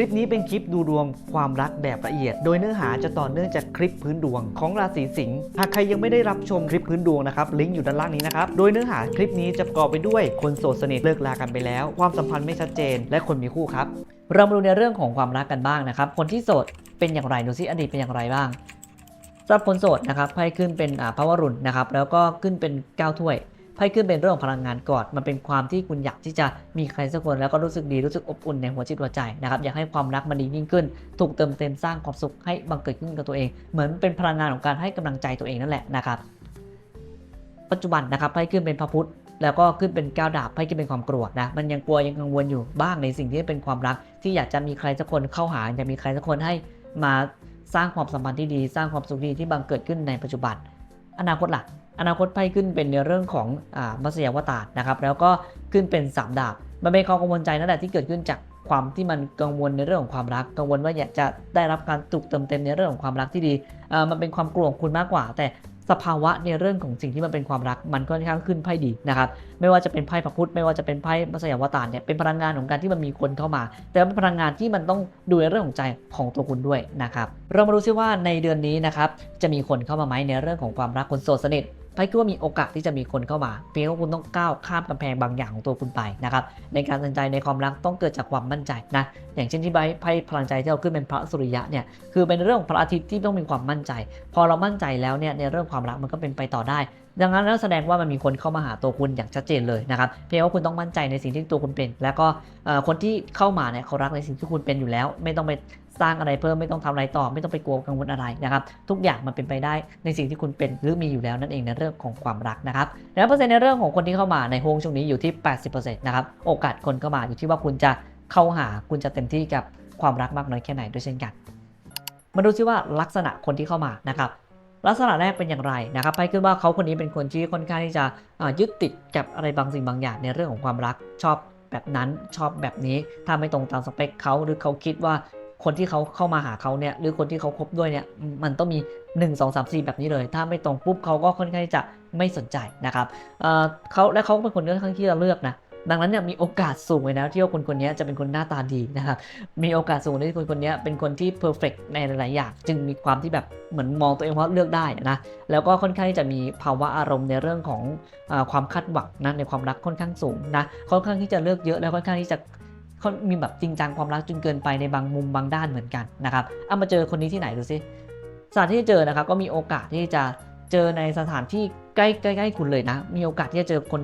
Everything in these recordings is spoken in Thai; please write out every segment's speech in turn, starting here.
คลิปนี้เป็นคลิปดูดวงความรักแบบละเอียด โดยเนื้อหาจะต่อเนื่องจากคลิปพื้นดวงของราศีสิงห์หากใครยังไม่ได้รับชมคลิปพื้นดวงนะครับลิงก์อยู่ด้านล่างนี้นะครับโดยเนื้อหาคลิปนี้จะประกอบไปด้วยคนโสดสนิทเลิกลากันไปแล้ว ความสัมพันธ์ไม่ชัดเจน และคนมีคู่ครับ เรามาดูในเรื่องของความรักกันบ้างนะครับคนที่โสดเป็นอย่างไรดูซิอดีตเป็นอย่างไรบ้างสำหรับคนโสดนะครับไพ่ขึ้นเป็นพระวรุณนะครับแล้วก็ขึ้นเป็นเก้าถ้วย ไพ่ขึ้นเป็นเรื่องของพลังงานกอดมันเป็นความที่คุณอยากที่จะมีใครสักคนแล้วก็รู้สึกดีรู้สึกอบอุ่นในหัวจิตหัวใจนะครับอยากให้ความรักมันดียิ่งขึ้น ถูกเติมเต็มสร้างความสุขให้บังเกิดขึ้นกับตัวเอง เหมือนเป็นพลังงานของการให้กำลังใจตัวเองนั่นแหละนะครับปัจจุบันนะครับไพ่ขึ้นเป็นพระพุธแล้วก็ขึ้นเป็นก้าวดาบไพ่ขึ้นเป็นความกลัวนะมันยังกลัวยังกังวลอยู่บ้างในสิ่งที่เป็นความรัก ที่อยากจะมีใครสักคนเข้าหาอยากมีใครสักคนให้มาสร้างความสัมพันธ์ที่ดี สร้างความสุขดีที่บังเกิดขึ้นในปัจจุบัน อนาคตล่ะ อนาคตไพ่ขึ้นเป็นในเรื่องของอ่ามัสยาวตารนะครับแล้วก็ขึ้นเป็นสามดาบมันเป็นความกังวลใจนั่นแหละที่เกิดขึ้นจากความที่มันกังวลในเรื่องของความรัก กังวลว่าอยากจะได้รับการถูกเติมเต็มในเรื่องของความรักที่ดีมันเป็นความกลัวของคุณมากกว่า แต่สภาวะในเรื่องของสิ่งที่มันเป็นความรัก มันค่อนข้างขึ้นไพ่ดีนะครับไม่ว่าจะเป็นไพ่พระพุธไม่ว่าจะเป็นไพ่มัสยาวตารเนี่ยเป็นพลังงานของการที่มันมีคนเข้ามา แต่ว่าเป็นพลังงานที่มันต้องดูในเรื่องของใจของตัวคุณด้วยนะครับเรามาดูซิว่าในเดือนนี้นะครับจะมีคนเข้ามาไหมในเรื่องของความรักคนโสดสนิท ไพ่คิดว่ามีโอกาสที่จะมีคนเข้ามาเพียงว่าคุณต้องก้าวข้ามกำแพงบางอย่างของตัวคุณไปนะครับในการตัดสินใจในความรักต้องเกิดจากความมั่นใจนะอย่างเช่นที่ใบไพ่พลังใจที่เราขึ้นเป็นพระสุริยะเนี่ยคือเป็นเรื่องของพระอาทิตย์ที่ต้องมีความมั่นใจ พอเรามั่นใจแล้วเนี่ยในเรื่องความรักมันก็เป็นไปต่อได้ ดังนั้นแล้วแสดงว่ามันมีคนเข้ามาหาตัวคุณอย่างชัดเจนเลยนะครับเพียงว่าคุณต้องมั่นใจในสิ่งที่ตัวคุณเป็น แล้วก็คนที่เข้ามาเนี่ยเขารักในสิ่งที่คุณเป็นอยู่แล้ว ไม่ต้องไปสร้างอะไรเพิ่มไม่ต้องทำอะไรต่อ ไม่ต้องไปกลัวกังวลอะไรนะครับทุกอย่างมันเป็นไปได้ในสิ่งที่คุณเป็นหรือมีอยู่แล้วนั่นเองในเรื่องของความรักนะครับแล้วเปอร์เซ็นต์ในเรื่องของคนที่เข้ามาในโฮงช่วงนี้อยู่ที่ 80%นะครับโอกาสคนเข้ามาอยู่ที่ว่าคุณจะเข้าหาคุณจะเต็มที่กับความรักมากน้อยแค่ไหนด้วยเช่นกัน มาดูซิว่าลักษณะคนที่เข้ามานะครับ ลักษณะแรกเป็นอย่างไรนะครับไปขึ้นว่าเขาคนนี้เป็นคนที่ค่อนข้างที่จะยึดติดกับอะไรบางสิ่งบางอย่างในเรื่องของความรักชอบแบบนั้นชอบแบบนี้ ถ้าไม่ตรงตามสเปคเขาหรือเขาคิดว่าคนที่เขาเข้ามาหาเขาเนี่ยหรือคนที่เขาคบด้วยเนี่ยมันต้องมี 1 2 3 4 แบบนี้เลย ถ้าไม่ตรงปุ๊บเขาก็ค่อนข้างที่จะไม่สนใจนะครับเอ่อเขาและเขาเป็นคนค่อนข้างที่จะเลือกนะ ดังนั้นเนี่ยมีโอกาสสูงเลยนะที่ว่าคนคนนี้จะเป็นคนหน้าตาดีนะครับมีโอกาสสูงที่คนคนนี้เป็นคนที่เพอร์เฟกในหลายๆอย่างจึงมีความที่แบบเหมือนมองตัวเองว่าเลือกได้นะแล้วก็ค่อนข้างที่จะมีภาวะอารมณ์ในเรื่องของอความคาดหวังนะในความรักค่อนข้างสูงนะค่อนข้างที่จะเลือกเยอะแล้วค่อนข้างที่จะมีแบบจริงจังความรักจนเกินไปในบางมุมบางด้านเหมือนกันนะครับเอามาเจอคนนี้ที่ไหนดูสิสถานที่เจอนะครับก็มีโอกาสที่จะเจอในสถานที่ใกล้ใกล้ใกล้คุณเลยนะ มีโอกาสที่จะเจอคน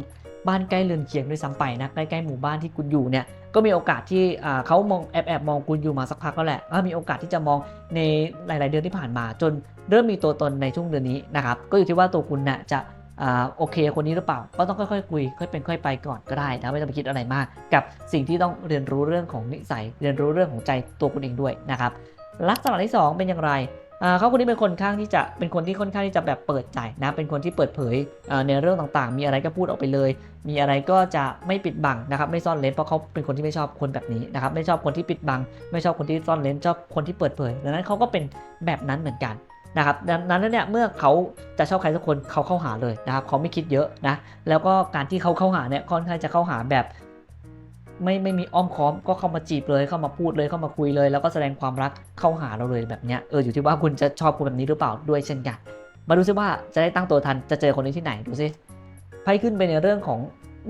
บ้านใกล้เรือนเคียงด้วยซ้ำไปนะใกล้ๆหมู่บ้านที่คุณอยู่เนี่ยก็มีโอกาสที่เขามองแอบแอบมองคุณอยู่มาสักพักแล้วแหละก็มีโอกาสที่จะมองในหลาย ๆ เดือนที่ผ่านมา จนเริ่มมีตัวตนในช่วงเดือนนี้นะครับก็อยู่ที่ว่าตัวคุณน่ะจะอโอเคคนนี้หรือเปล่า ก็ต้องค่อยๆคุยค่อยเป็นค่อยไปก่อนก็ได้นะไม่ต้องไปคิดอะไรมาก กับสิ่งที่ต้องเรียนรู้เรื่องของนิสัย เรียนรู้เรื่องของใจตัวคุณเองด้วยนะครับลักษณะที่สองเป็นอย่างไร เขาคนนี้เป็นคนข้างที่จะเป็นคนที่ค่อนข้างที่จะแบบเปิดใจนะ เป็นคนที่เปิดเผยในเรื่องต่างๆ มีอะไรก็พูดออกไปเลย มีอะไรก็จะไม่ปิดบังนะครับ ไม่ซ่อนเลนเพราะเขาเป็นคนที่ไม่ชอบคนแบบนี้นะครับ ไม่ชอบคนที่ปิดบัง ไม่ชอบคนที่ซ่อนเลนชอบคนที่เปิดเผย ดังนั้นเขาก็เป็นแบบนั้นเหมือนกันนะครับดังนั้นเนี่ยเมื่อเขาจะชอบใครสักคนเขาเข้าหาเลยนะครับเขาไม่คิดเยอะนะแล้วก็การที่เขาเข้าหาเนี่ยค่อนข้างจะเข้าหาแบบ ไม่ไม่มีอ้อมค้อมก็เข้ามาจีบเลยเข้ามาพูดเลยเข้ามาคุยเลย แล้วก็แสดงความรักเข้าหาเราเลยแบบเนี้ยเอออยู่ที่ว่าคุณจะชอบคนแบบนี้หรือเปล่าด้วยเช่นกัน มาดูซิว่าจะได้ตั้งตัวทันจะเจอคนนี้ที่ไหนดูซิไพ่ขึ้นไปในเรื่องของ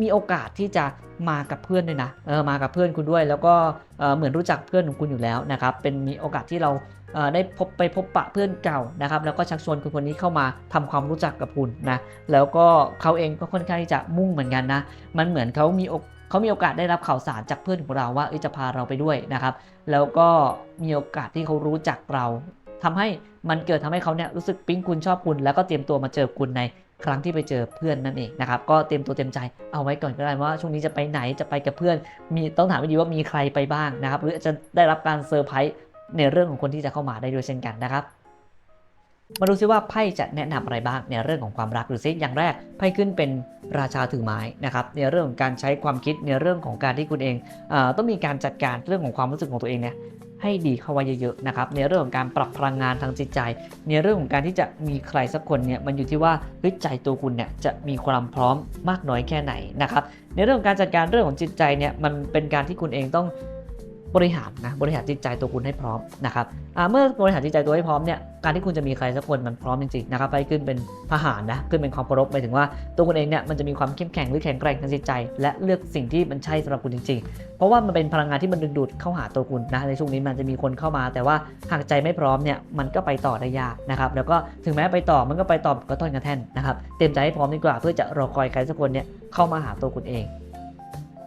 มีโอกาสที่จะมากับเพื่อนด้วยนะเออมากับเพื่อนคุณด้วย แล้วก็เออเหมือนรู้จักเพื่อนของคุณอยู่แล้วนะครับเป็นมีโอกาสที่เราเออได้พบไปพบปะเพื่อนเก่านะครับแล้วก็ชักชวนคนคนนี้เข้ามาทำความรู้จักกับคุณนะแล้วก็เขาเองก็ค่อนข้างที่จะมุ่งเหมือนกันนะมันเหมือนเขามีโอ เขามีโอกาสได้รับข่าวสารจากเพื่อนของเราว่าจะพาเราไปด้วยนะครับ แล้วก็มีโอกาสที่เขารู้จักเราทำให้มันเกิดทำให้เขาเนี่ยรู้สึกปิ๊งคุณชอบคุณ แล้วก็เตรียมตัวมาเจอคุณในครั้งที่ไปเจอเพื่อนนั่นเองนะครับ ก็เตรียมตัวเตรียมใจเอาไว้ก่อนก็ได้ว่าช่วงนี้จะไปไหนจะไปกับเพื่อน มีต้องถามให้ดีว่ามีใครไปบ้างนะครับ หรือจะได้รับการเซอร์ไพรส์ในเรื่องของคนที่จะเข้ามาได้ด้วยเช่นกันนะครับ มาดูซิว่าไพ่จะแนะนำอะไรบ้างในเรื่องของความรักดูซิอย่างแรกไพ่ขึ้นเป็นราชาถือไม้นะครับในเรื่องของการใช้ความคิดในเรื่องของการที่คุณเองออต้องมีการจัดการเรื่องของความรู้สึกของตัวเองเนี่ยให้ดีเข้าไว้เยอะๆนะครับในเรื่องของการปรับพลังงานทางจิตใจ ในเรื่องของการที่จะมีใครสักคนเนี่ยมันอยู่ที่ว่าเฮ้ยใจตัวคุณเนี่ยจะมีความพร้อมมากน้อยแค่ไหนนะครับในเรื่องของการจัดการเรื่องของจิตใจเนี่ยมันเป็นการที่คุณเองต้อง บริหารนะบริหารจิตใจตัวคุณให้พร้อมนะครับเมื่อบริหารจิตใจตัวให้พร้อมเนี่ยการที่คุณจะมีใครสักคนมันพร้อมจริงๆนะครับไปขึ้นเป็นทหารนะขึ้นเป็นความเคารพหมายถึงว่าตัวคุณเองเนี่ยมันจะมีความเข้มแข็งหรือแข็งแกร่งทางจิตใจ และเลือกสิ่งที่มันใช่สำหรับคุณจริงๆ เพราะว่ามันเป็นพลังงานที่มันดึงดูดเข้าหาตัวคุณนะในช่วงนี้มันจะมีคนเข้ามา แต่ว่าหากใจไม่พร้อมเนี่ยมันก็ไปต่อได้ยากนะครับแล้วก็ถึงแม้ไปต่อมันก็ไปต่อก็ต้นกระแท่นนะครับเตรียมใจให้พร้อมดีกว่าเพื่อจะรอคอยใครสักคนเนี่ยเข้ามาหาตัวคุณเอง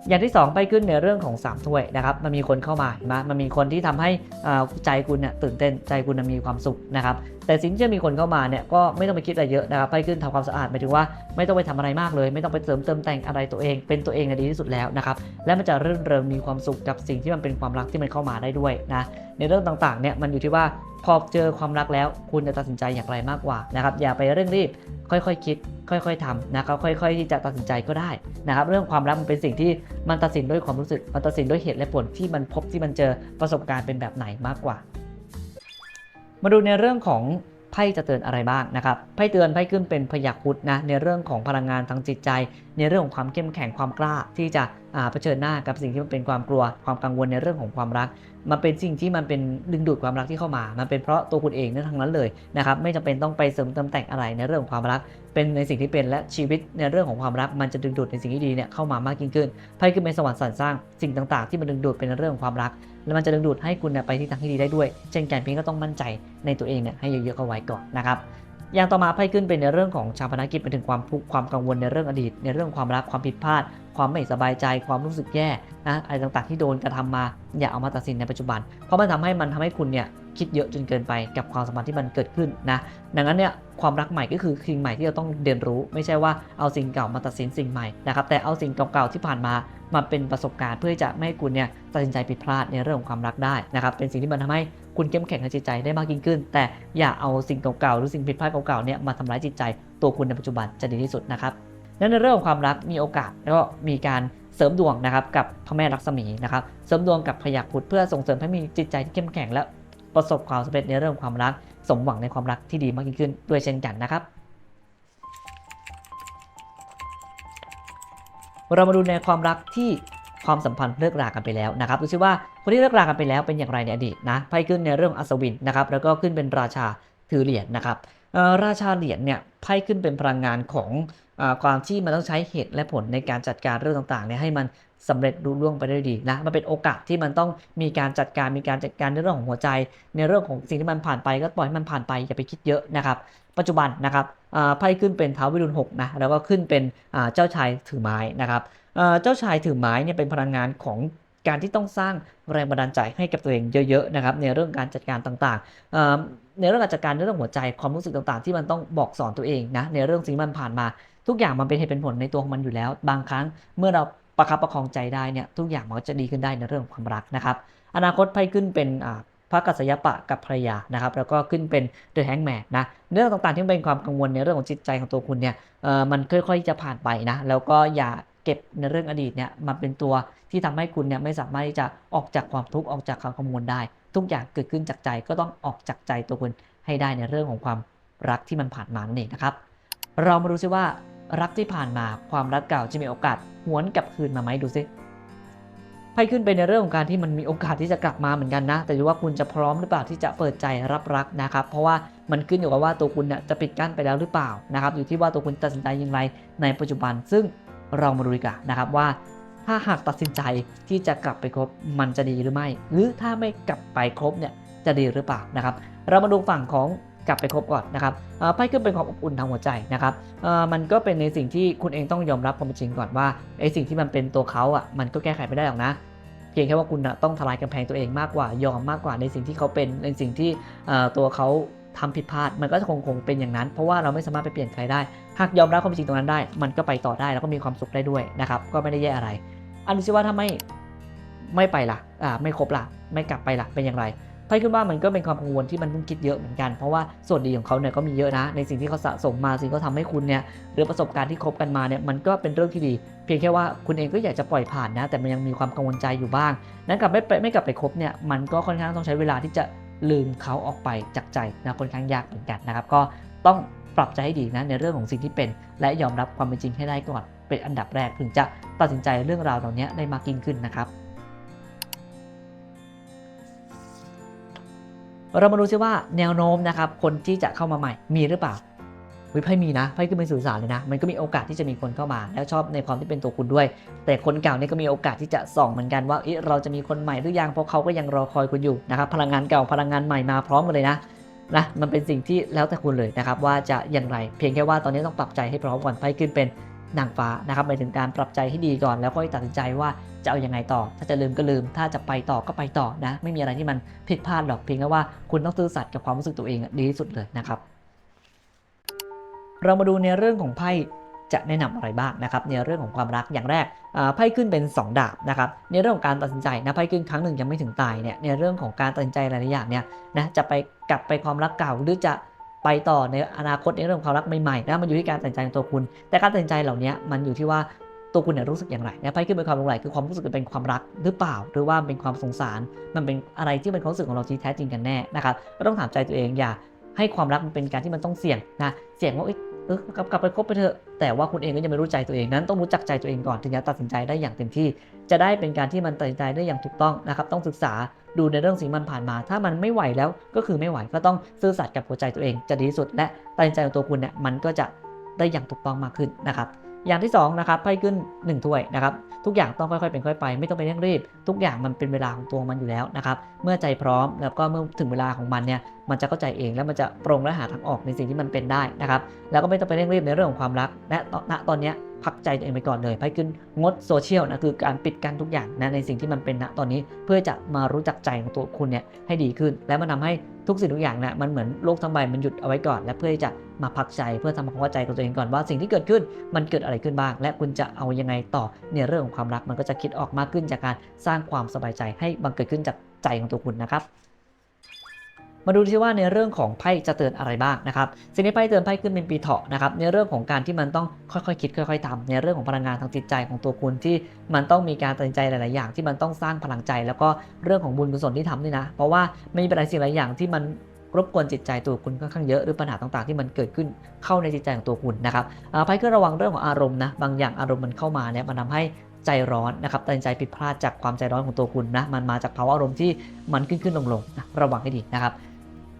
อย่างที่ 2 ไปขึ้นในเรื่องของ3ถ้วยนะครับมันมีคนเข้ามาเห็นไหมมันมีคนที่ทำให้อ่าใจคุณเนี่ยตื่นเต้นใจคุณมีความสุขนะครับแต่สิ่งที่จะมีคนเข้ามาเนี่ยก็ไม่ต้องไปคิดอะไรเยอะนะครับไปขึ้นทำความสะอาดหมายถึงว่าไม่ต้องไปทำอะไรมากเลย ไม่ต้องไปเสริมเติมแต่งอะไรตัวเอง เป็นตัวเองดีที่สุดแล้วนะครับและมันจะรื่นเริงมีความสุขกับสิ่งที่มันเป็นความรักที่มันเข้ามาได้ด้วยนะในเรื่องต่างๆเนี่ยมันอยู่ที่ว่าพอเจอความรักแล้ว คุณจะตัดสินใจอย่างไรมากกว่านะครับอย่าไปเร่งรีบค่อยๆคิด ค่อยๆทำนะครับค่อย ๆ ที่จะตัดสินใจก็ได้นะครับเรื่องความรักมันเป็นสิ่งที่มันตัดสินด้วยความรู้สึกมันตัดสินด้วยเหตุและผลที่มันพบที่มันเจอประสบการณ์เป็นแบบไหนมากกว่า มาดูในเรื่องของไพ่จะเตือนอะไรบ้างนะครับไพ่เตือนไพ่ขึ้นเป็นพยักพุธนะในเรื่องของพลังงานทางจิตใจ ในเรื่องของความเข้มแข็งความกล้าที่จะเผชิญหน้ากับสิ่งที่มันเป็นความกลัว ความกังวลในเรื่องของความรัก มันเป็นสิ่งที่มันเป็นดึงดูดความรักที่เข้ามา มันเป็นเพราะตัวคุณเองนั่นทั้งนั้นเลยนะครับไม่จำเป็นต้องไปเสริมเติมแต่งอะไรในเรื่องของความรัก เป็นในสิ่งที่เป็นและชีวิตในเรื่องของความรักมันจะดึงดูดในสิ่งที่ดีเนี่ยเข้ามามากยิ่งขึ้นไพ่ขึ้นเป็นสวรรค์สรรสร้างสิ่งต่างๆ ที่มันดึงดูดเป็นเรื่องของความรัก แล้วมันจะดึงดูดให้คุณเนี่ยไปที่ทางที่ดีได้ด้วย เช่นกันเพียงก็ต้องมั่นใจในตัวเองเนี่ยให้เยอะๆเข้าไว้ก่อนนะครับอย่างต่อมาไพ่ขึ้นเป็นในเรื่องของชาวพนักกิจไปถึงความทุกข์ความกังวลในเรื่องอดีต ในเรื่องความรักความผิดพลาด ความไม่สบายใจ ความรู้สึกแย่นะอะไรต่างๆที่โดนกระทำมาอย่าเอามาตัดสินในปัจจุบัน เพราะมันทำให้มันทำให้คุณเนี่ย คิดเยอะจนเกินไปกับความสัมพันธ์ที่มันเกิดขึ้นนะดังนั้นเนี่ยความรักใหม่ก็คือสิ่งใหม่ที่เราต้องเรียนรู้ ไม่ใช่ว่าเอาสิ่งเก่ามาตัดสินสิ่งใหม่นะครับแต่เอาสิ่งเก่าๆที่ผ่านมามาเป็นประสบการณ์เพื่อจะไม่ให้คุณเนี่ยตัดสินใจผิดพลาดในเรื่องของความรักได้นะครับเป็นสิ่งที่มันทำให้คุณเข้มแข็งทางจิตใจได้มากยิ่งขึ้น แต่อย่าเอาสิ่งเก่าๆหรือสิ่งผิดพลาดเก่าๆเนี่ยมาทำร้ายจิตใจ ตัวคุณในปัจจุบันจะดีที่สุดนะครับและในเรื่องของความรักมีโอกาสแล้วก็มีการเสริมดวงนะครับกับพระแม่ลักษมีนะครับเสริมดวงกับพยาพุธเพื่อส่งเสริมให้มีจิตใจที่เข้มแข็งและ ประสบความสำเร็จในเรื่องความรัก สมหวังในความรักที่ดีมากยิ่งขึ้นด้วยเช่นกันนะครับ เรามาดูในความรักที่ความสัมพันธ์เลิกรากันไปแล้วนะครับดูซิว่าคนที่เลิกรากันไปแล้วเป็นอย่างไรในอดีตนะไพ่ขึ้นในเรื่องอัศวินนะครับแล้วก็ขึ้นเป็นราชาถือเหรียญนะครับราชาเหรียญเนี่ยไพ่ขึ้นเป็นพลังงานของอความที่มันต้องใช้เหตุและผลในการจัดการเรื่องต่างๆเนี่ยให้มัน สำเร็จรุ่ล่วงไปได้ดีนะมันเป็นโอกาสที่มันต้องมีการจัดการมีการจัดการในเรื่องของหัวใจ ในเรื่องของสิ่งที่มันผ่านไปก็ปล่อยให้มันผ่านไปอย่าไปคิดเยอะนะครับปัจจุบันนะครับไพ่ขึ้นเป็นเท้าวิรุณหกนะแล้วก็ขึ้นเป็นเจ้าชายถือไม้นะครับเจ้าชายถือไม้เนี่ยเป็นพลังงานของการที่ต้องสร้างแรงบันดาลใจให้กับตัวเองเยอะๆนะครับในเรื่องการจัดการต่างๆในเรื่องการจัดการในเรื่องหัวใจความรู้สึกต่างๆ ที่มันต้องบอกสอนตัวเองนะในเรื่องสิ่งที่มันผ่านมา ทุกอย่างมันเป็นเหตุเป็นผลในตัวของมันอยู่แล้ว บางครั้งเมื่อเรา ประคับประคองใจได้เนี่ยทุกอย่างมันก็จะดีขึ้นได้ในเรื่องของความรักนะครับ อนาคตไพ่ขึ้นเป็นพระกัสยปะกับภรรยานะครับแล้วก็ขึ้นเป็นเดอะแฮงแมนนะเรื่องต่างๆที่เป็นความกังวลในเรื่องของจิตใจของตัวคุณเนี่ยเอ่อมันค่อยๆจะผ่านไปนะแล้วก็อย่าเก็บในเรื่องอดีตเนี่ยมาเป็นตัวที่ทำให้คุณเนี่ยไม่สามารถที่จะออกจากความทุกข์ออกจากความกังวลได้ ทุกอย่างเกิดขึ้นจากใจก็ต้องออกจากใจตัวคุณให้ได้ในเรื่องของความรักที่มันผ่านมานั่นเองนะครับ เรามาดูซิว่ารักที่ผ่านมาความรักเก่าจะมีโอกาส หวนกลับคืนมาไหมดูซิไพ่ขึ้นไปในเรื่องของการที่มันมีโอกาสที่จะกลับมาเหมือนกันนะ แต่ดูว่าคุณจะพร้อมหรือเปล่าที่จะเปิดใจรับรักนะครับ เพราะว่ามันขึ้นอยู่กับว่าตัวคุณเนี่ยจะปิดกั้นไปแล้วหรือเปล่านะครับ อยู่ที่ว่าตัวคุณตัดสินใจอย่างไรในปัจจุบัน ซึ่งเรามาดูดีกว่านะครับว่าถ้าหากตัดสินใจที่จะกลับไปคบมันจะดีหรือไม่ หรือถ้าไม่กลับไปคบเนี่ยจะดีหรือเปล่านะครับ เรามาดูฝั่งของ กลับไปคบก่อนนะครับไพ่ขึ้นเป็นความอบอุ่นทางหัวใจนะครับมันก็เป็นในสิ่งที่คุณเองต้องยอมรับความจริงก่อนว่าไอ้สิ่งที่มันเป็นตัวเขาอะมันก็แก้ไขไม่ได้หรอกนะเพียงแค่ว่าคุณต้องทลายกำแพงตัวเองมากกว่ายอมมากกว่าในสิ่งที่เขาเป็นในสิ่งที่ตัวเขาทำผิดพลาดมันก็จะคงคงเป็นอย่างนั้น เพราะว่าเราไม่สามารถไปเปลี่ยนใครได้ หากยอมรับความจริงตรงนั้นได้ มันก็ไปต่อได้แล้วก็มีความสุขได้ด้วยนะครับ ก็ไม่ได้แย่อะไร อันนี้ว่าถ้าไม่ไม่ไปล่ะอ่าไม่ครบล่ะ ไม่กลับไปล่ะเป็นอย่างไร ไพ่ขึ้นว่ามันก็เป็นความกังวลที่มันต้องคิดเยอะเหมือนกัน เพราะว่าส่วนดีของเขาเนี่ยก็มีเยอะนะ ในสิ่งที่เขาสะสมมาสิ่งที่เขาทำให้คุณเนี่ยหรือประสบการณ์ที่คบกันมาเนี่ยมันก็เป็นเรื่องที่ดี เพียงแค่ว่าคุณเองก็อยากจะปล่อยผ่านนะ แต่มันยังมีความกังวลใจอยู่บ้าง นั้นกลับไม่ไปไม่กลับไปคบเนี่ยมันก็ค่อนข้างต้องใช้เวลาที่จะลืมเขาออกไปจากใจนะค่อนข้างยากเหมือนกันนะครับก็ต้องปรับใจให้ดีนะในเรื่องของสิ่งที่เป็น และยอมรับความเป็นจริงให้ได้ก่อนเป็นอันดับแรกถึงจะตัดสินใจเรื่องราวเหล่านี้ได้มากยิ่งขึ้นนะครับ เรามาดูซิว่าแนวโน้มนะครับคนที่จะเข้ามาใหม่มีหรือเปล่าวิไพ่มีนะไพ่ขึ้นเป็นสื่อสารเลยนะ มันก็มีโอกาสที่จะมีคนเข้ามา แล้วชอบในความที่เป็นตัวคุณด้วย แต่คนเก่าเนี่ยก็มีโอกาสที่จะส่องเหมือนกันว่าเอ๊ะเราจะมีคนใหม่หรือยังเพราะเขาก็ยังรอคอยคุณอยู่นะครับพลังงานเก่าพลังงานใหม่มาพร้อมกันเลยนะนะมันเป็นสิ่งที่แล้วแต่คุณเลยนะครับว่าจะอย่างไร เพียงแค่ว่าตอนนี้ต้องปรับใจให้พร้อมก่อนไพ่ขึ้นเป็น นางฟ้านะครับหมายถึงการปรับใจให้ดีก่อน แล้วค่อยตัดสินใจว่าจะเอายังไงต่อ ถ้าจะลืมก็ลืม ถ้าจะไปต่อก็ไปต่อนะ ไม่มีอะไรที่มันผิดพลาดหรอกเพียงแค่ว่าคุณต้องซื่อสัตย์กับความรู้สึกตัวเองดีที่สุดเลยนะครับ เรามาดูในเรื่องของไพ่จะแนะนำอะไรบ้างนะครับในเรื่องของความรักอย่างแรกไพ่ขึ้นเป็น 2 ดาบนะครับในเรื่องของการตัดสินใจนะไพ่ขึ้นครั้งหนึ่งยังไม่ถึงตายเนี่ยในเรื่องของการตัดสินใจหลายๆอย่างเนี่ยนะจะไปกลับไปความรักเก่าหรือจะ ไปต่อในอนาคตในเรื่องความรักใหม่ๆนะมันอยู่ที่การตัดใจของตัวคุณ แต่การตัดใจเหล่านี้มันอยู่ที่ว่าตัวคุณเนี่ยรู้สึกอย่างไรนะไพ่ขึ้นเป็นความรู้ไหลคือความรู้สึกเป็นความรักหรือเปล่า หรือว่าเป็นความสงสาร มันเป็นอะไรที่เป็นความรู้สึกของเราที่แท้จริงกันแน่นะครับก็ต้องถามใจตัวเองอย่าให้ความรักมันเป็นการที่มันต้องเสี่ยงนะเสี่ยงว่า เอออกลับกลับไปคบไปเถอะ แต่ว่าคุณเองก็ยังไม่รู้ใจตัวเองนั้นต้องรู้จักใจตัวเองก่อนถึงจะตัดสินใจได้อย่างเต็มที่ จะได้เป็นการที่มันตัดสินใจได้อย่างถูกต้องนะครับ ต้องศึกษาดูในเรื่องสิ่งมันผ่านมา ถ้ามันไม่ไหวแล้วก็คือไม่ไหวก็ต้องซื่อสัตย์กับหัวใจตัวเองจะดีที่สุด และตัดสินใจของตัวคุณเนี่ยมันก็จะได้อย่างถูกต้องมากขึ้นนะครับ อย่างที่สองนะครับไพ่ขึ้นหนึ่งถ้วยนะครับ ทุกอย่างต้องค่อยๆเป็นค่อยไป ไม่ต้องไปเร่งรีบ ทุกอย่างมันเป็นเวลาของตัวมันอยู่แล้วนะครับ เมื่อใจพร้อมแล้วก็เมื่อถึงเวลาของมันเนี่ย มันจะเข้าใจเองแล้วมันจะปรงและหาทางออกในสิ่งที่มันเป็นได้นะครับ แล้วก็ไม่ต้องไปเร่งรีบในเรื่องของความรัก และณตอนนี้ พักใจตัวเองไปก่อนเลยไพ่ขึ้นงดโซเชียลนะคือการปิดกั้นทุกอย่างนะในสิ่งที่มันเป็นณตอนนี้ เพื่อจะมารู้จักใจของตัวคุณเนี่ยให้ดีขึ้น และมันทาให้ทุกสิ่งทุกอย่างนะมันเหมือนโลกทั้งใบมันหยุดเอาไว้ก่อน และเพื่อที่จะมาพักใจเพื่อทำความเข้าใจกับตัวเองก่อนว่าสิ่งที่เกิดขึ้นมันเกิดอะไรขึ้นบ้าง และคุณจะเอายังไงต่อในเรื่องของความรักมันก็จะคิดออกมากขึ้นจากการสร้างความสบายใจให้บังเกิดขึ้นจากใจของตัวคุณนะครับ มาดูที่ว่าในเรื่องของไพ่จะเตือนอะไรบ้างนะครับสิ่งที่ไพ่เตือนไพ่ขึ้นเป็นปีเถาะนะครับในเรื่องของการที่มันต้องค่อยๆคิดค่อย ๆทำในเรื่องของพลังงานทางจิตใจของตัวคุณที่มันต้องมีการตัดสินใจหลาย ๆ อย่างที่มันต้องสร้างพลังใจ แล้วก็เรื่องของบุญกุศลที่ทำด้วยนะ เพราะว่าไม่มีอะไรสิ่งหลายอย่างที่มันรบกวนจิตใจตัวคุณค่อนข้างเยอะหรือปัญหาต่างๆที่มันเกิดขึ้นเข้าในจิตใจของตัวคุณนะครับไพ่ก็ระวังเรื่องของอารมณ์นะบางอย่างอารมณ์มันเข้ามาเนี่ยมันทำให้ใจร้อนนะครับตัดใจผิดพลาดจากความใจร้อนของตัวคุณนะมันมาจากภาวะอารมณ์ที่มันขึ้นขึ้นลงๆนะระวังให้ดีนะครับ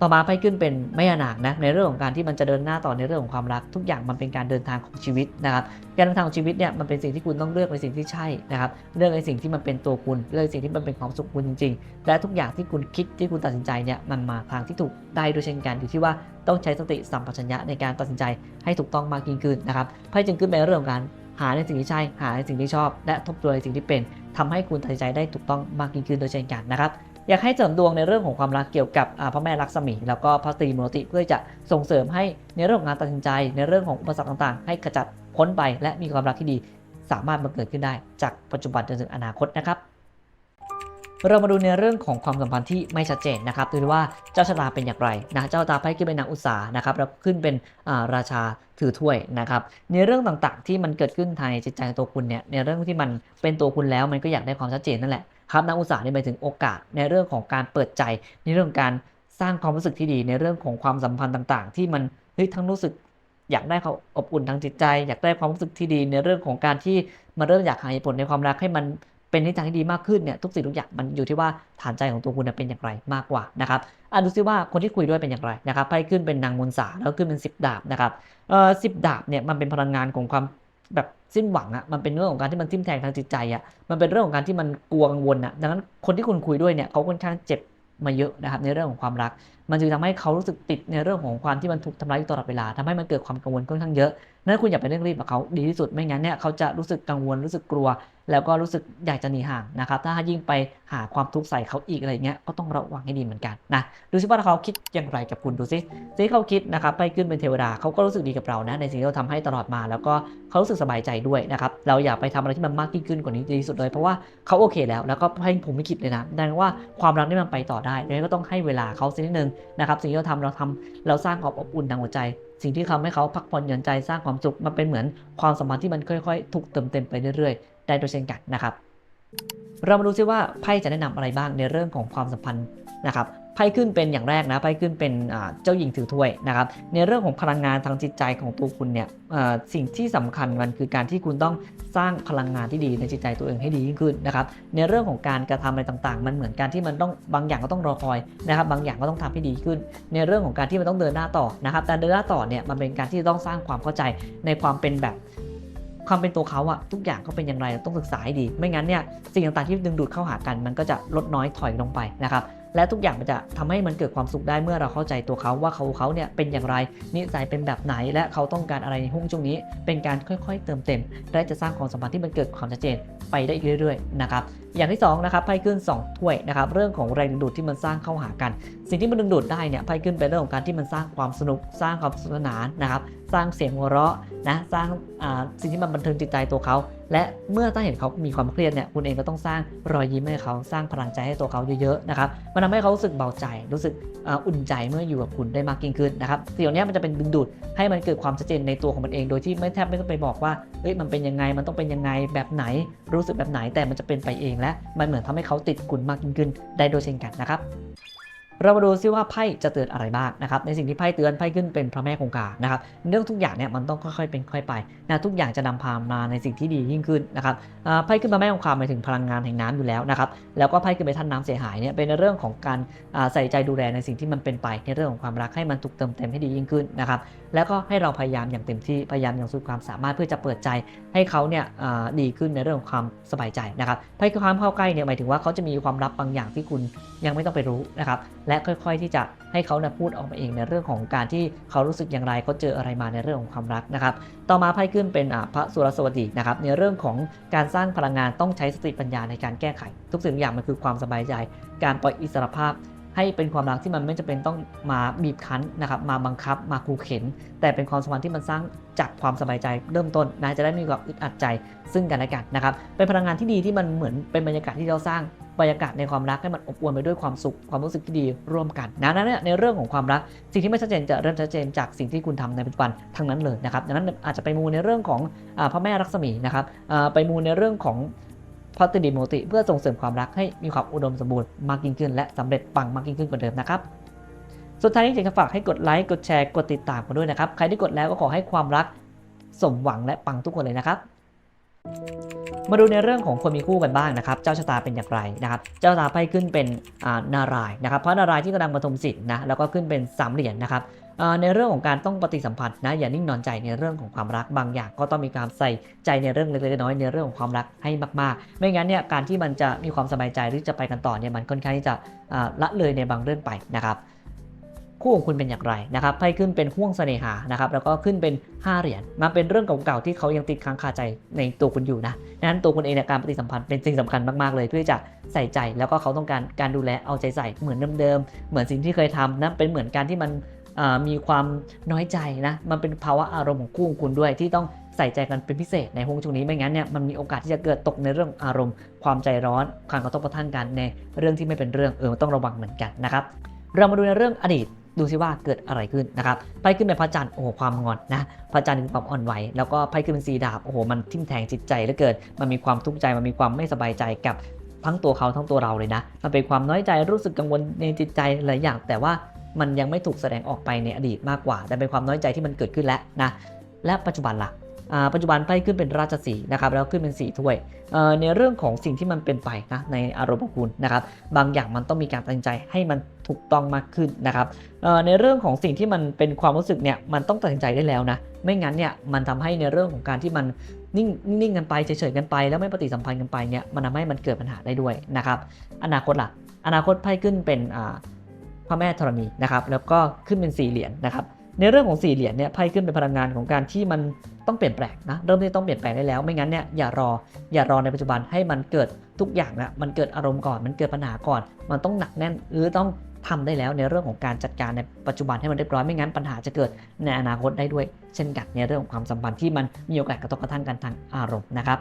ต่อมาไพ่ขึ้นเป็นไม่หนักนะในเรื่องของการที่มันจะเดินหน้าต่อในเรื่องของความรัก ทุกอย่างมันเป็นการเดินทางของชีวิตนะครับการเดินทางของชีวิตเนี่ยมันเป็นสิ่งที่คุณต้องเลือกในสิ่งที่ใช่นะครับเลือกในสิ่งที่มันเป็นตัวคุณเลือกในสิ่งที่มันเป็นความสุขคุณจริง ๆ และทุกอย่างที่คุณคิดที่คุณตัดสินใจเนี่ยมันมาทางที่ถูกได้ด้วยเช่นกันอยู่ที่ว่าต้องใช้สติสัมปชัญญะในการตัดสินใจให้ถูกต้องมากยิ่งขึ้นนะครับไพ่จึงขึ้นเป็นเรื่องของการหาในสิ่งที่ใช่ หาในสิ่งที่ชอบ และทบทวนในสิ่งที่เป็นทำให้คุณตัดสินใจได้ถูกต้องมากยิ่งขึ้นโดยเช่นกันนะครับ อยากให้เสริมดวงในเรื่องของความรักเกี่ยวกับอ่าพระแม่ลักษมี แล้วก็พระตรีมุรติเพื่อจะส่งเสริมให้ในเรื่องของการตัดสินใจ ในเรื่องของอุปสรรคต่างๆ ให้ขจัดพ้นไปและมีความรักที่ดี สามารถมาเกิดขึ้นได้ จากปัจจุบันจนถึงอนาคตนะครับ เรามาดูในเรื่องของความสัมพันธ์ที่ไม่ชัดเจนนะครับดูว่าเจ้าชะตาเป็นอย่างไรนะเจ้าตาไพ่ขึ้นเป็นนางอุตสาหนะครับแล้วขึ้นเป็นราชาถือถ้วยนะครับในเรื่องต่างๆ ที่มันเกิดขึ้นภายในจิตใจตัวคุณเนี่ยในเรื่องที่มันเป็นตัวคุณแล้วมันก็อยากได้ความชัดเจนนั่นแหละครับนักอุตสาหนี่หมายถึงโอกาสในเรื่องของการเปิดใจ ในเรื่องการสร้างความรู้สึกที่ดีในเรื่องของความสัมพันธ์ต่าง ๆ ที่มันเฮ้ยทั้งรู้สึกอยากได้เขาอบอุ่นทางจิตใจ อยากได้ความรู้สึกที่ดีในเรื่องของการที่มาเริ่มอยากหาเหตุผลในความรักให้มัน เป็นทิศทางที่ดีมากขึ้นเนี่ยทุกสิ่งทุกอย่างมันอยู่ที่ว่าฐานใจของตัวคุณเป็นอย่างไรมากกว่านะครับอะดูซิว่าคนที่คุยด้วยเป็นอย่างไรนะครับไพ่ขึ้นเป็นนางมนสาแล้วขึ้นเป็นสิบดาบนะครับเอ่อสิบดาบเนี่ยมันเป็นพลังงานของความแบบสิ้นหวังอะมันเป็นเรื่องของการที่มันทิ่มแทงทางจิตใจอะมันเป็นเรื่องของการที่มันกลัวกังวลนะดังนั้นคนที่คุณคุยด้วยเนี่ยเขาค่อนข้างเจ็บมาเยอะนะครับในเรื่องของความรัก มันจึงทำให้เขารู้สึกติดในเรื่องของความที่มันถูกทำร้ายอยู่ตลอดเวลาทำให้มันเกิดความกังวลค่อนข้างเยอะ นั้นคุณอย่าไปเร่งรีบกับเขาดีที่สุดไม่งั้นเนี่ยเขาจะรู้สึกกังวลรู้สึกกลัว แล้วก็รู้สึกอยากจะหนีห่างนะครับถ้ายิ่งไปหาความทุกข์ใส่เขาอีกอะไรเงี้ยก็ต้องระวังให้ดีเหมือนกันนะดูซิว่าเขาคิดอย่างไรกับคุณดูซิซิเขาคิดนะครับไปขึ้นเป็นเทวดาเขาก็รู้สึกดีกับเรานะในสิ่งที่เราทำให้ตลอดมา แล้วก็เขารู้สึกสบายใจด้วยนะครับเราอย่าไปทำอะไรที่มันมากยิ่งขึ้นกว่านี้ดีที่สุดเลย เพราะว่าเขาโอเคแล้วแล้วก็ให้ผมไม่คิดเลยนะดังนั้นว่าความรักนี่มันไปต่อได้ดังนั้นก็ต้องให้เวลาเขาสักนิดนึงนะครับสิ่งที่เราทำเราทำเราสร้างความอบอุ่นทางหัวใจ สิ่งที่ทำให้เขาพักผ่อนหย่อนใจสร้างความสุขมันเป็นเหมือนความสัมพันธ์ที่มันค่อยๆ ถูกเติมเต็มไปเรื่อยๆ ได้โดยเช่นกันนะครับ เรามาดูซิว่าไพ่จะแนะนำอะไรบ้างในเรื่องของความสัมพันธ์นะครับ ไพ่ขึ้นเป็นอย่างแรกนะไพ่ขึ้นเป็นเจ้าหญิงถือถ้วยนะครับในเรื่องของพลังงานทางจิตใจของตัวคุณเนี่ยสิ่งที่สำคัญมันคือการที่คุณต้องสร้างพลังงานที่ดีในจิตใจตัวเองให้ดียิ่งขึ้นนะครับในเรื่องของการกระทำอะไรต่างๆ มันเหมือนการที่มันต้องบางอย่างก็ต้องรอคอยนะครับบางอย่างก็ต้องทำให้ดีขึ้น ในเรื่องของการที่มันต้องเดินหน้าต่อนะครับแต่เดินหน้าต่อเนี่ยมันเป็นการที่ต้องสร้างความเข้าใจในความเป็นแบบความเป็นตัวเขาอะทุกอย่างเขาเป็นอย่างไรต้องศึกษาให้ดี ไม่งั้นเนี่ยสิ่งต่างๆที่ดึงดูดเข้าหากัน มันก็จะลดน้อยถอยลงไปนะครับ และทุกอย่างมันจะทำให้มันเกิดความสุขได้เมื่อเราเข้าใจตัวเขาว่าเขาเขาเนี่ยเป็นอย่างไรนิสัยเป็นแบบไหนและเขาต้องการอะไรในห้วงช่วงนี้ เป็นการค่อยๆ เติมเต็ม และจะสร้างความสัมพันธ์ที่มันเกิดความชัดเจน ไปได้อีกเรื่อยๆนะครับอย่างที่สองนะครับไพ่ขึ้นสองถ้วยนะครับเรื่องของแรงดึงดูดที่มันสร้างเข้าหากัน สิ่งที่มันดึงดูดได้เนี่ยไพ่ขึ้นเป็นเรื่องของการที่มันสร้างความสนุกสร้างความสนุกสนานนะครับสร้างเสียงหัวเราะนะสร้างสิ่งที่มันบันเทิงจิตใจตัวเขา และเมื่อถ้าเห็นเขามีความเครียดเนี่ยคุณเองก็ต้องสร้างรอยยิ้มให้เขาสร้างพลังใจให้ตัวเขาเยอะๆนะครับมันทำให้เขารู้สึกเบาใจรู้สึกอ,อุ่นใจเมื่ออยู่กับคุณได้มากยิ่งขึ้นนะครับสิ่งเหล่านี้มันจะเป็นดึงดูดให้มันเกิดความชัดเจนในตัวของมันเอง โดยที่ไม่แทบไม่ต้องไปบอกว่าเอ้ยมันเป็นยังไงมันต้องเป็นยังไงแบบไหนรู้สึกแบบไหนแต่มันจะเป็นไปเองและมันเหมือนทำให้เขาติดคุณมากยิ่งขึ้นได้โดยเช่นกันนะครับ เรามาดูซิว่าไพ่จะเตือนอะไรบ้างนะครับในสิ่งที่ไพ่เตือนไพ่ขึ้นเป็นพระแม่คงคานะครับเรื่องทุกอย่างเนี่ยมันต้องค่อยๆเป็นค่อยไปนะทุกอย่างจะนำพามาในสิ่งที่ดียิ่งขึ้นนะครับไพ่ขึ้นพระแม่คงคาหมายถึงพลังงานแห่งน้ำอยู่แล้วนะครับแล้วก็ไพ่ขึ้นไปท่านน้ำเสียหายเนี่ยเป็นเรื่องของการใส่ใจดูแลในสิ่งที่มันเป็นไป ในเรื่องของความรักให้มันถูกเติมเต็มให้ดียิ่งขึ้นนะครับแล้วก็ให้เราพยายามอย่างเต็มที่พยายามอย่างสุดความสามารถเพื่อจะเปิดใจให้เขาเนี่ยดีขึ้นในเรื่องของความสบายใจนะครับไพ่ความเข้าใกล้เนี่ยหมายถึงว่าเขาจะมีความลับบางอย่างที่คุณยังไม่ต้องไปรู้นะครับและค่อยๆ ที่จะให้เขานะพูดออกมาเองในเรื่องของการที่เขารู้สึกอย่างไรเขาเจออะไรมาในเรื่องของความรักนะครับ ต่อมาไพ่ขึ้นเป็นพระสุรสวัสดีนะครับ ในเรื่องของการสร้างพลังงานต้องใช้สติปัญญาในการแก้ไข ทุกสิ่งทุกอย่างมันคือความสบายใจ การปล่อยอิสรภาพ ให้เป็นความรักที่มันไม่จำเป็นต้องมาบีบคั้นนะครับมาบังคับมาคูเข็น แต่เป็นความสัมพันธ์ที่มันสร้างจากความสบายใจเริ่มต้นนะจะได้ไมมีความอึดอัดใจซึ่งกันและกันนะครับเป็นพลังงานที่ดีที่มันเหมือนเป็นบรรยากาศที่เราสร้างบรรยากาศในความรักให้มันอบอวลไปด้วยความสุขความรู้สึกที่ดีร่วมกันนะนั้นในเรื่องของความรัก สิ่งที่ไม่ชัดเจนจะเริ่มชัดเจนจากสิ่งที่คุณทำในปัจจุบันทั้งนั้นเลยนะครับดังนั้นอาจจะไปมูในเรื่องของอพระแม่รักษมีนะครับไปมูในเรื่องของ พระตรีโมติเพื่อส่งเสริมความรักให้มีความอุดมสมบูรณ์มากยิ่งขึ้น และสำเร็จปังมากยิ่งขึ้นกว่าเดิมนะครับ สุดท้ายนี้อยากจะฝากให้กดไลค์ กดแชร์ กดติดตามกันด้วยนะครับ ใครที่กดแล้วก็ขอให้ความรักสมหวังและปังทุกคนเลยนะครับ มาดูในเรื่องของคนมีคู่กันบ้างนะครับ เจ้าชะตาเป็นอย่างไรนะครับ เจ้าชะตาไพ่ขึ้นเป็นอ่านารายนะครับ เพราะนารายที่กำลังปฐมศิลป์นะ แล้วก็ขึ้นเป็นสามเหรียญนะครับ ในเรื่องของการต้องปฏิสัมพันธ์นะอย่านิ่งนอนใจในเรื่องของความรักบางอย่างก็ต้องมีการใส่ใจในเรื่องเล็กๆน้อยๆในเรื่องของความรักให้มากๆ ไม่งั้นเนี่ยการที่มันจะมีความสบายใจหรือจะไปกันต่อเนี่ยมันค่อนข้างที่จะละเลยในบางเรื่องไปนะครับคู่ของคุณเป็นอย่างไรนะครับไพ่ขึ้นเป็นห่วงเสน่หานะครับ แล้วก็ขึ้นเป็น 5 เหรียญ มาเป็นเรื่องเก่าๆที่เขายังติดค้างคาใจในตัวคุณอยู่นะดังนั้นตัวคุณเองเนี่ยการปฏิสัมพันธ์เป็นสิ่งสำคัญมากๆเลย เพื่อจะใส่ใจแล้วก็เขาต้องการการดูแลเอาใจใส่เหมือนเดิมๆ เหมือนสิ่งที่เคยทำนะ เป็นเหมือนการที่มัน มีความน้อยใจนะ มันเป็นภาวะอารมณ์ของคู่ของคุณด้วยที่ต้องใส่ใจกันเป็นพิเศษในห่วงช่วงนี้ไม่งั้นเนี่ยมันมีโอกาสที่จะเกิดตกในเรื่องอารมณ์ ความใจร้อนความกระทบกระทั่งกันในเรื่องที่ไม่เป็นเรื่องเออต้องระวังเหมือนกันนะครับเรามาดูในเรื่องอดีตดูซิว่าเกิดอะไรขึ้นนะครับไพ่ขึ้นเป็นพระจันทร์โอ้โหความงอนนะพระจันทร์คือความอ่อนไหวแล้วก็ไพ่ขึ้นเป็นสีดาบโอ้โหมันทิ่มแทงจิตใจเหลือเกินมันมีความทุกข์ใจมันมีความไม่สบายใจกับทั้งตัวเขาทั้งตัวเราเลยนะ มันเป็นความน้อยใจรู้สึกกังวลในจิตใจหลายอย่าง แต่ว่า มันยังไม่ถูกแสดงออกไปในอดีตมากกว่า แต่เป็นความน้อยใจที่มันเกิดขึ้นแล้วนะและปัจจุบันล่ะอ่าปัจจุบันไพ่ขึ้นเป็นราชสีนะครับแล้วขึ้นเป็นสีถ้วยในเรื่องของสิ่งที่มันเป็นไปนะในอารมณ์ของคุณนะครับบางอย่างมันต้องมีการตัดสินใจให้มันถูกต้องมากขึ้นนะครับในเรื่องของสิ่งที่มันเป็นความรู้สึกเนี่ยมันต้องตัดสินใจได้แล้วนะไม่งั้นเนี่ยมันทำให้ในเรื่องของการที่มันนิ่งนิ่งกันไปเฉยๆกันไป แล้วไม่ปฏิสัมพันธ์กันไปเนี่ยมันทำให้มันเกิดปัญหาได้ด้วยนะครับอนาคตล่ะอนาคตไพ่ขึ้นเป็นอ่า พระแม่ธรณีนะครับแล้วก็ขึ้นเป็นสี่เหรียญนะครับในเรื่องของสี่เหรียญเนี่ยไพ่ขึ้นเป็นพลังงานของการที่มันต้องเปลี่ยนแปลงนะเริ่มที่ต้องเปลี่ยนแปลงได้แล้ว ไม่งั้นเนี่ยอย่ารออย่ารอในปัจจุบันให้มันเกิดทุกอย่างนะมันเกิดอารมณ์ก่อนมันเกิดปัญหาก่อน มันต้องหนักแน่นหรือต้องทำได้แล้วในเรื่องของการจัดการในปัจจุบันให้มันเรียบร้อยไม่งั้นปัญหาจะเกิดในอนาคตได้ด้วย เช่นกันในเรื่องของความสัมพันธ์ที่มันมีโอกาสกระทบกระทั่งกันทางอารมณ์นะครับ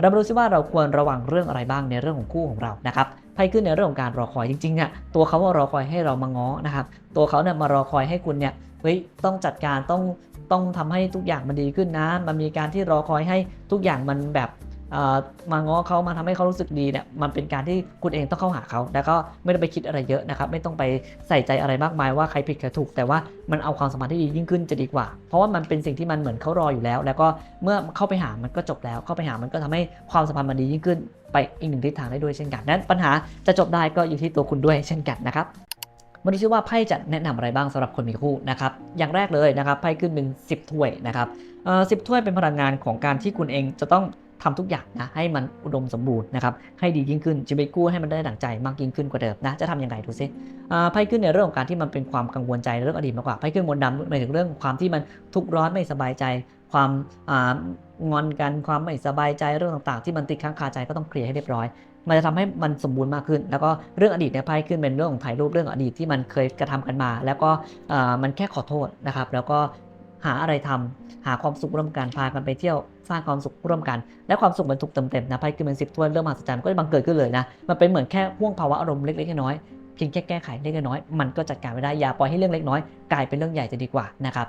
เรามาดูซิว่าเราควรระวังเรื่องอะไรบ้างในเรื่องของคู่ของเรานะครับ ไพ่ขึ้นในเรื่องของการรอคอยจริงๆเนี่ยตัวเขาว่ารอคอยให้เรามาง้อนะครับตัวเขาเนี่ยมารอคอยให้คุณเนี่ยเฮ้ยต้องจัดการต้องต้องทำให้ทุกอย่างมันดีขึ้นนะ มันมีการที่รอคอยให้ทุกอย่างมันแบบ มาง้อเขามาทำให้เขารู้สึกดีเนี่ยมันเป็นการที่คุณเองต้องเข้าหาเขาแล้วก็ไม่ต้องไปคิดอะไรเยอะนะครับไม่ต้องไปใส่ใจอะไรมากมายว่าใครผิดใครถูก แต่ว่ามันเอาความสัมพันธ์ที่ดียิ่งขึ้นจะดีกว่า เพราะว่ามันเป็นสิ่งที่มันเหมือนเขารออยู่แล้ว แล้วก็เมื่อเข้าไปหามันก็จบแล้ว เข้าไปหามันก็ทำให้ความสัมพันธ์มันดียิ่งขึ้นไปอีกหนึ่งทิศทางได้ด้วยเช่นกันนั้นปัญหาจะจบได้ก็อยู่ที่ตัวคุณด้วยเช่นกันนะครับมาดูซิว่าไพ่จะแนะนำอะไรบ้างสำหรับคนมีคู่นะครับ อย่างแรกเลยนะครับไพ่ขึ้นเป็น 10 ถ้วยนะครับเอ่อสิถ้วยเป็นพลังงานของการที่คุณเองจะต้อง ทำทุกอย่างนะให้มันอุดมสมบูรณ์นะครับให้ดียิ่งขึ้นชีวิตคู่ให้มันได้ดั่งใจมากยิ่งขึ้นกว่าเดิมนะจะทำยังไงดูซิอ่าไพ่ขึ้นในเรื่องของการที่มันเป็นความกังวลใจเรื่องอดีตมากกว่าไพ่ขึ้นมนดำหมายถึงเรื่องความที่มันทุกข์ร้อนไม่สบายใจ ความอ่างอนกันความไม่สบายใจเรื่องต่างๆ ที่มันติดค้างคาใจก็ต้องเคลียร์ให้เรียบร้อยมันจะทำให้มันสมบูรณ์มากขึ้น แล้วก็เรื่องอดีตเนี่ยไพ่ขึ้นเป็นเรื่องของถ่ายรูปเรื่องอดีตที่มันเคยกระทำกันมา แล้วก็อ่อมันแค่ขอโทษนะครับ แล้วก็ หาอะไรทำหาความสุขร่วมกันพากันไปเที่ยวสร้างความสุขร่วมกัน และความสุขมันถูกเติมเต็มนะไพ่คือเป็นสิบถ้วยเรื่องมหัศจรรย์ก็จะบังเกิดขึ้นเลยนะมันเป็นเหมือนแค่ห่วงภาวะอารมณ์เล็กๆน้อยๆเพียงแค่แก้ไขเล็กๆน้อย มันก็จัดการไม่ได้อย่าปล่อยให้เรื่องเล็กน้อยกลายเป็นเรื่องใหญ่จะดีกว่านะครับ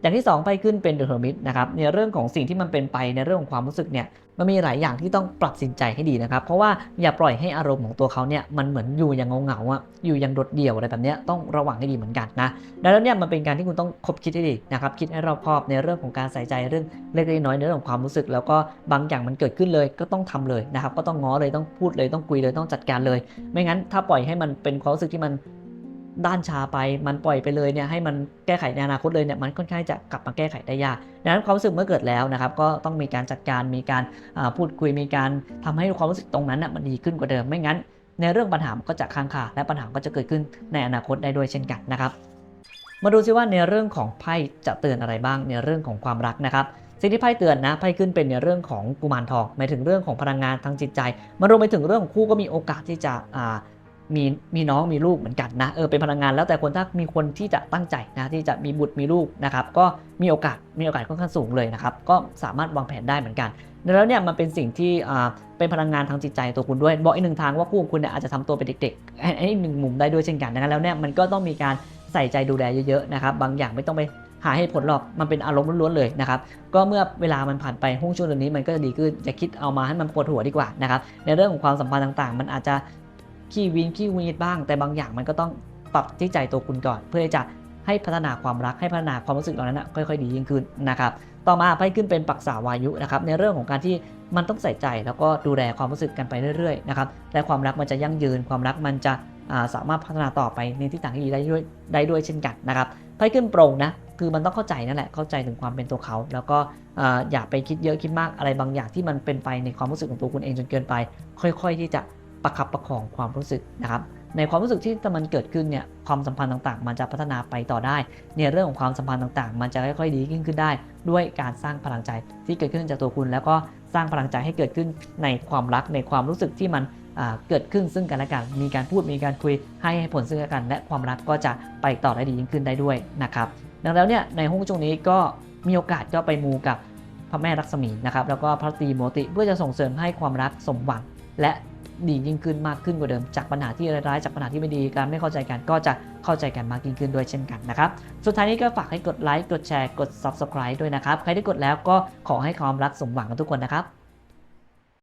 อย่างที่ 2 ไปขึ้นเป็นเดอะเฮอร์มิตนะครับในเรื่องของสิ่งที่มันเป็นไปในเรื่องของความรู้สึกเนี่ยมันมีหลายอย่างที่ต้องปรับสินใจให้ดีนะครับ เพราะว่าอย่าปล่อยให้อารมณ์ของตัวเขาเนี่ยมันเหมือนอยู่อย่างเงาๆอะอยู่อย่างโดดเดี่ยวอะไรแบบเนี้ยต้องระวังให้ดีเหมือนกันนะดังนั้นเนี่ยมันเป็นการที่คุณต้องคบคิดให้ดีนะครับคิดให้รอบคอบในเรื่องของการใส่ใจเรื่องเล็กๆน้อยๆในเรื่องของความรู้สึก แล้วก็บางอย่างมันเกิดขึ้นเลยก็ต้องทำเลยนะครับก็ต้องง้อเลยต้องพูดเลยต้องคุยเลยต้องจัดการเลย ไม่งั้นถ้าปล่อยให้มันเป็นความรู้สึกที่มัน ด้านชาไปมันปล่อยไปเลยเนี่ยให้มันแก้ไขในอนาคตเลยเนี่ยมันค่อนข้างจะกลับมาแก้ไขได้ยากดังนั้นความรู้สึกเมื่อเกิดแล้วนะครับก็ต้องมีการจัดการมีการพูดคุยมีการทำให้ความรู้สึกตรงนั้นน่ะมันดีขึ้นกว่าเดิมไม่งั้น ในเรื่องปัญหาก็จะค้างคาและปัญหาก็จะเกิดขึ้นในอนาคตได้ด้วยเช่นกันนะครับมาดูซิว่าในเรื่องของไพ่จะเตือนอะไรบ้างในเรื่องของความรักนะครับสิ่งที่ไพ่เตือนนะไพ่ขึ้นเป็นในเรื่องของกุมารทองหมายถึงเรื่องของพลังงานทางจิตใจมารวมไปถึงเรื่องของคู่ก็มีโอกาสที่จะ มีมีน้องมีลูกเหมือนกันนะเออเป็นพลังงานแล้วแต่คนถ้ามีคนที่จะตั้งใจนะที่จะมีบุตรมีลูกนะครับก็มีโอกาสมีโอกาสค่อนข้างสูงเลยนะครับก็สามารถวางแผนได้เหมือนกันแล้วเนี่ยมันเป็นสิ่งที่อ่าเป็นพลังงานทางจิตใจตัวคุณด้วย บอกอีกหนึ่งทางว่าคู่ของคุณเนี่ยอาจจะทำตัวเป็นเด็กๆอันนี้หนึ่งมุมได้ด้วยเช่นกันดังนั้นแล้วเนี่ยมันก็ต้องมีการใส่ใจดูแลเยอะๆนะครับบางอย่างไม่ต้องไปหาเหตุผลหรอก มันเป็นอารมณ์ล้วนๆเลยนะครับ ก็เมื่อเวลามันผ่านไปห่วงช่วงเดือนนี้มันก็จะดีขึ้นอย่าคิดเอามาให้มันปวดหัวดีกว่านะครับ ในเรื่องของความสัมพันธ์ต่างๆ มันอาจจะ ขี้วินขี้วีดบ้าง แต่บางอย่างมันก็ต้องปรับที่ใจตัวคุณก่อน เพื่อที่จะให้พัฒนาความรักให้พัฒนาความรู้สึกเหล่านั้นนะค่อยๆดียิ่งขึ้นนะครับ ต่อมาไพ่ขึ้นเป็นปักษาวายุนะครับในเรื่องของการที่มันต้องใส่ใจ แล้วก็ดูแลความรู้สึกกันไปเรื่อยๆนะครับและความรักมันจะยั่งยืน ความรักมันจะาสามารถพัฒนาต่อไปในทิศทางที่ดีได้ด้วยได้ด้วยเช่นกันนะครับไพ่ขึ้นโปร่งนะคือมันต้องเข้าใจนั่นแหละเข้าใจถึงความเป็นตัวเขา แล้วก็เอ่ออย่าไปคิดเยอะคิดมากอะไรบางอย่างที่มันเป็นไปในความรู้สึกของตัวคุณเองจนเกินไป ค่อย ๆ ที่จะ ประคับประคองความรู้สึกนะครับในความรู้สึกที่มันเกิดขึ้นเนี่ยความสัมพันธ์ต่างๆ มันจะพัฒนาไปต่อได้ ในเรื่องของความสัมพันธ์ต่างๆ มันจะค่อยๆดียิ่งขึ้นได้ ด้วยการสร้างพลังใจที่เกิดขึ้นจากตัวคุณ แล้วก็สร้างพลังใจให้เกิดขึ้นในความรักในความรู้สึกที่มันเกิดขึ้นซึ่งกันและกัน มีการพูดมีการคุยให้ให้ผลซึ่งกันและกัน และความรักก็จะไปต่อได้ดียิ่งขึ้นได้ด้วยนะครับดังนั้นเนี่ยในห้องช่วงนี้ก็มีโอกาสก็ไปมูกับพระแม่ลักษมีนะครับแล้วก็พระตรีโมติเพื่อจะส่งเสริมให้ความรักสมหวังและ ดียิ่งขึ้นมากขึ้นกว่าเดิม จากปัญหาที่ร้ายๆจากปัญหาที่ไม่ดีการไม่เข้าใจกันก็จะเข้าใจกันมากยิ่งขึ้นด้วยเช่นกันนะครับ สุดท้ายนี้ก็ฝากให้กดไลค์กดแชร์กด subscribe ด้วยนะครับ ใครที่กดแล้วก็ขอให้ความรักสมหวังกันทุกคนนะครับ